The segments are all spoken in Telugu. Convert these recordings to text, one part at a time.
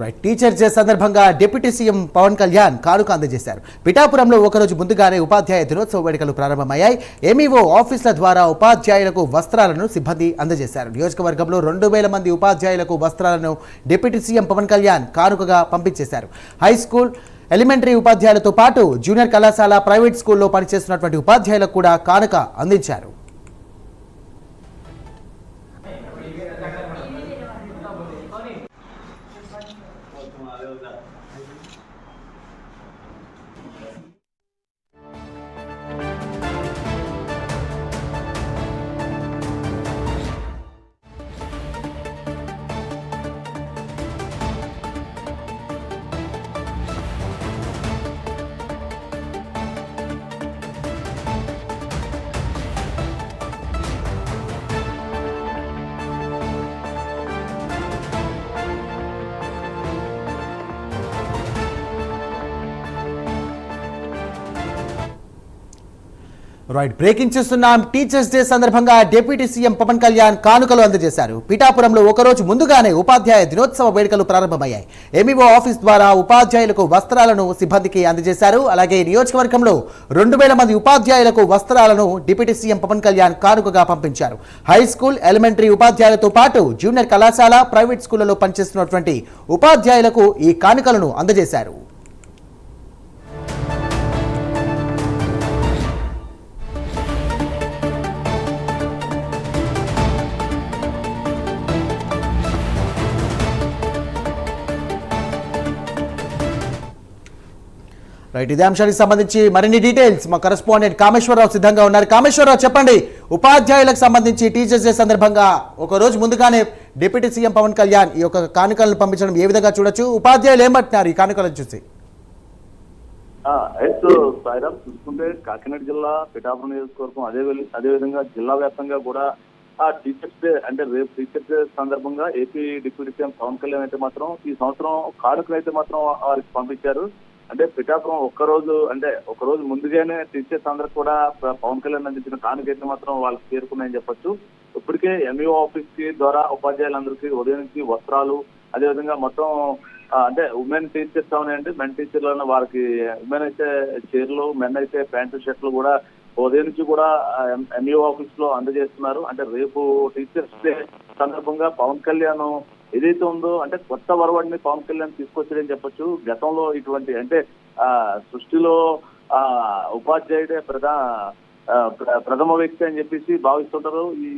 రైట్ టీచర్స్ డే సందర్భంగా డిప్యూటీ సీఎం పవన్ కళ్యాణ్ కానుక అందజేశారు. పిఠాపురంలో ఒకరోజు ముందుగానే ఉపాధ్యాయ దినోత్సవ వేడుకలు ప్రారంభమయ్యాయి. ఎంఈఓ ఆఫీసుల ద్వారా ఉపాధ్యాయులకు వస్త్రాలను సిబ్బంది అందజేశారు. నియోజకవర్గంలో రెండు వేల మంది ఉపాధ్యాయులకు వస్త్రాలను డిప్యూటీ సీఎం పవన్ కళ్యాణ్ కానుకగా పంపించేశారు. హై స్కూల్ ఎలిమెంటరీ ఉపాధ్యాయులతో పాటు జూనియర్ కళాశాల ప్రైవేట్ స్కూల్లో పనిచేస్తున్నటువంటి ఉపాధ్యాయులకు కూడా కానుక అందించారు. Valeu, Zé. రైట్ బ్రేకింగ్ చూస్తున్నాం టీచర్స్ డే సందర్భంగా డిప్యూటీ సీఎం పవన్ కళ్యాణ్ కానుకలు అందజేశారు. పిఠాపురంలో ఒకరోజు ముందుగానే ఉపాధ్యాయ దినోత్సవ వేడుకలు ప్రారంభమయ్యాయి. ఎంఈఓ ఆఫీస్ ద్వారా ఉపాధ్యాయులకు వస్త్రాలను సిబ్బందికి అందజేశారు. అలాగే నియోజకవర్గంలో రెండు వేల మంది ఉపాధ్యాయులకు వస్త్రాలను డిప్యూటీ సీఎం పవన్ కళ్యాణ్ కానుకగా పంపించారు. హై స్కూల్ ఎలిమెంటరీ ఉపాధ్యాయులతో పాటు జూనియర్ కళాశాల ప్రైవేట్ స్కూళ్ళలో పనిచేస్తున్నటువంటి ఉపాధ్యాయులకు ఈ కానుకలను అందజేశారు. రైట్ ఇదే అంశానికి సంబంధించి మరిన్ని డీటెయిల్స్ మా కరెస్పాండెంట్ కామేశ్వరరావు సిద్ధంగా ఉన్నారు. కామేశ్వరరావు చెప్పండి ఉపాధ్యాయులకు సంబంధించి టీచర్స్ డే సందర్భంగా ఒక రోజు ముందుగానే డిప్యూటీ సీఎం పవన్ కళ్యాణ్ ఈ యొక్క కానుకలను పంపించడం ఏ విధంగా చూడొచ్చు? ఉపాధ్యాయులు ఏమంటున్నారు ఈ కానుకలను చూసి? ఎస్ సాయిరామ్ చూసుకుంటే కాకినాడ జిల్లా పిఠాపురం నియోజకవర్గం అదే అదే విధంగా జిల్లా వ్యాప్తంగా కూడా ఆ టీచర్స్ డే అంటే రేపు టీచర్స్ డే సందర్భంగా AP deputy CM Pawan Kalyan అయితే మాత్రం ఈ సంవత్సరం కానుకలు అయితే మాత్రం వారికి పంపించారు. అంటే పిఠాపురం ఒక్కరోజు అంటే ఒక రోజు ముందుగానే టీచర్స్ అందరికి కూడా పవన్ కళ్యాణ్ అందించిన కానుకైతే మాత్రం వాళ్ళకి చేరుకున్నాయని చెప్పొచ్చు. ఇప్పటికే ఎంఈఓ ఆఫీస్కి ద్వారా ఉపాధ్యాయులందరికీ ఉదయం నుంచి వస్త్రాలు అదేవిధంగా మొత్తం అంటే ఉమెన్ టీచర్స్ ఉన్నాయండి మెన్ టీచర్లు వారికి ఉమెన్ అయితే చీరలు మెన్ అయితే ప్యాంటు షర్ట్లు కూడా ఉదయం నుంచి కూడా ఎంఈఓ ఆఫీస్లో అందజేస్తున్నారు. అంటే రేపు టీచర్స్ డే సందర్భంగా పవన్ కళ్యాణ్ ఏదైతే ఉందో అంటే కొత్త వరవడిని పవన్ కళ్యాణ్ తీసుకొచ్చాడని చెప్పొచ్చు. గతంలో ఇటువంటి అంటే ఆ సృష్టిలో ఆ ఉపాధ్యాయుడే ప్రధా ప్ర- ప్రథమ వ్యక్తి అని చెప్పేసి భావిస్తుంటారు. ఈ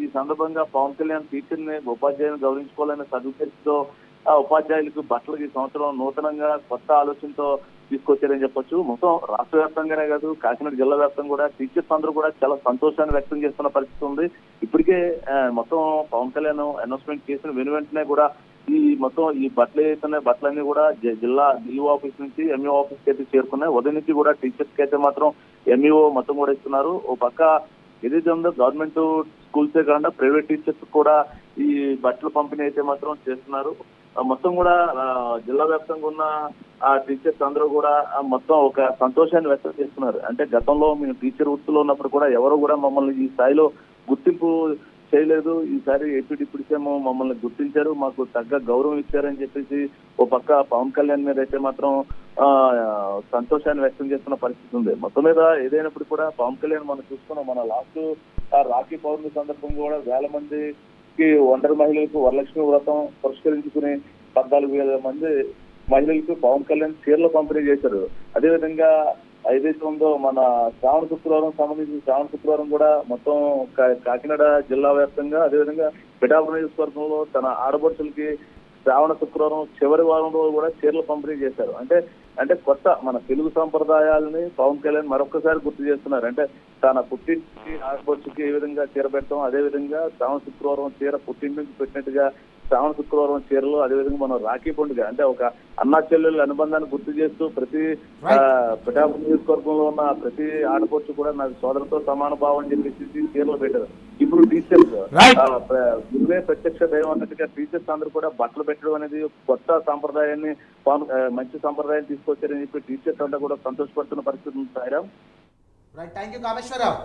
ఈ సందర్భంగా పవన్ కళ్యాణ్ టీచర్ని ఉపాధ్యాయుని గౌరవించుకోవాలనే సదుద్దేశంతో ఉపాధ్యాయులకు బట్టలకి ఈ సంవత్సరం నూతనంగా కొత్త ఆలోచనతో తీసుకొచ్చారని చెప్పొచ్చు. మొత్తం రాష్ట్ర వ్యాప్తంగానే కాదు కాకినాడ జిల్లా వ్యాప్తంగా కూడా టీచర్స్ అందరూ కూడా చాలా సంతోషాన్ని వ్యక్తం చేస్తున్న పరిస్థితి ఉంది. ఇప్పటికే మొత్తం పవన్ కళ్యాణ్ అనౌన్స్మెంట్ చేసిన వెను వెంటనే కూడా ఈ మొత్తం ఈ బట్టలు ఏదైతే బట్టలన్నీ కూడా జి- జిల్లా డిఓ ఆఫీస్ నుంచి ఎంఈఓ ఆఫీస్కి అయితే చేరుకున్నాయి. ఉదయం నుంచి కూడా టీచర్స్కి అయితే మాత్రం ఎంఈఓ మొత్తం కూడా ఇస్తున్నారు. ఓ పక్క ఏదైతే ఉందో గవర్నమెంట్ స్కూల్సే కాకుండా ప్రైవేట్ టీచర్స్ కూడా ఈ బట్టల పంపిణీ అయితే మాత్రం చేస్తున్నారు. మొత్తం కూడా జిల్లా వ్యాప్తంగా ఉన్న ఆ టీచర్స్ అందరూ కూడా మొత్తం ఒక సంతోషాన్ని వ్యక్తం చేస్తున్నారు. అంటే గతంలో మేము టీచర్ వృత్తిలో ఉన్నప్పుడు కూడా ఎవరు కూడా మమ్మల్ని ఈ స్థాయిలో గుర్తింపు చేయలేదు. ఈసారి ఏపీ డిప్యూటీ మమ్మల్ని గుర్తించారు. మాకు తగ్గ గౌరవం ఇచ్చారని చెప్పేసి ఓ పక్క పవన్ కళ్యాణ్ మీద అయితే మాత్రం సంతోషాన్ని వ్యక్తం చేస్తున్న పరిస్థితి ఉంది. మొత్తం మీద ఏదైనప్పుడు కూడా పవన్ కళ్యాణ్ మనం చూసుకున్నాం. మన లాస్ట్ రాఖీ పౌర్ణమి సందర్భంగా కూడా వేల మంది కి ఒంటరి మహిళలకు వరలక్ష్మి వ్రతం పురస్కరించుకుని పద్నాలుగు వేల మంది మహిళలకు పవన్ కళ్యాణ్ చీరలు పంపిణీ చేశారు. అదేవిధంగా ఏదైతే ఉందో మన శ్రావణ శుక్రవారం సంబంధించిన శ్రావణ శుక్రవారం కూడా మొత్తం కా- కాకినాడ జిల్లా వ్యాప్తంగా అదేవిధంగా పిఠాపురం నియోజకవర్గంలో తన ఆడపడుచులకి శ్రావణ శుక్రవారం చివరి వారంలో కూడా చీరలు పంపిణీ చేశారు. అంటే అంటే కొత్త మన తెలుగు సంప్రదాయాలని పవన్ కళ్యాణ్ మరొకసారి గుర్తు చేస్తున్నారు. అంటే తన పుట్టింటికి ఆడపడుచుకి ఏ విధంగా చీర పెట్టడం అదే విధంగా శ్రావణ శుక్రవారం చీర పుట్టింటి నుంచి పెట్టినట్టుగా శ్రావణ శుక్రవారం చీరలు అదేవిధంగా మనం రాఖీ పండుగ. అంటే ఒక అన్నా చెల్లెళ్ళ అనుబంధాన్ని గుర్తు చేస్తూ ప్రతి ఆ, పిఠాపురం నియోజకవర్గంలో ఉన్న ప్రతి ఆడపడుచు కూడా నాకు సోదరుతో సమాన భావం చెప్పేసి చీరలు పెట్టారు. ఇప్పుడు టీచర్స్ గురువే ప్రత్యక్ష దైవం అన్నట్టుగా టీచర్స్ అందరూ కూడా బట్టలు పెట్టడం అనేది కొత్త సాంప్రదాయాన్ని మంచి సాంప్రదాయం తీసుకొచ్చారని చెప్పి టీచర్స్ అంతా కూడా సంతోషపడుతున్న పరిస్థితి ఉంది Sairam right thank you Kameswararao.